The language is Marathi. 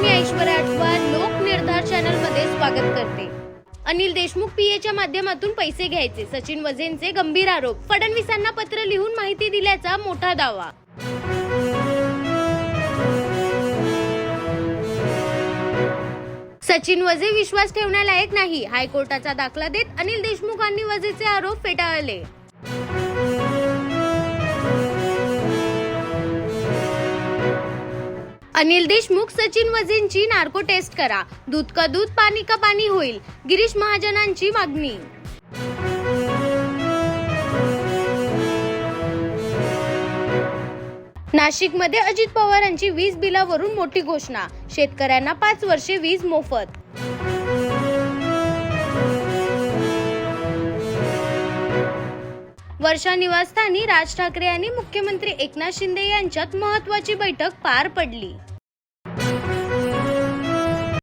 मी ऐश्वर्या लोक निर्धार चॅनलमध्ये स्वागत करते. अनिल देशमुख पीएच्या माध्यमातून पैसे घ्यायचे. सचिन वझेंचे गंभीर आरोप. फडणवीसांना पत्र लिहून माहिती दिल्याचा मोठा दावा. सचिन वझे विश्वास ठेवण्यालायक नाही. हायकोर्टाचा दाखला देत अनिल देशमुखांनी वझेचे आरोप फेटाळले. अनिल देशमुख सचिन वझेंची नार्को टेस्ट करा. दूध का दूध पाणी का पाणी होईल? गिरीश महाजनांची मागणी. नाशिकमध्ये अजित पवारांची वीज बिलावरून मोठी घोषणा. शेतकऱ्यांना पाच वर्षे वीज मोफत. वर्षा निवासस्थानी राज ठाकरे आणि मुख्यमंत्री एकनाथ शिंदे यांच्यात महत्वाची बैठक पार पडली.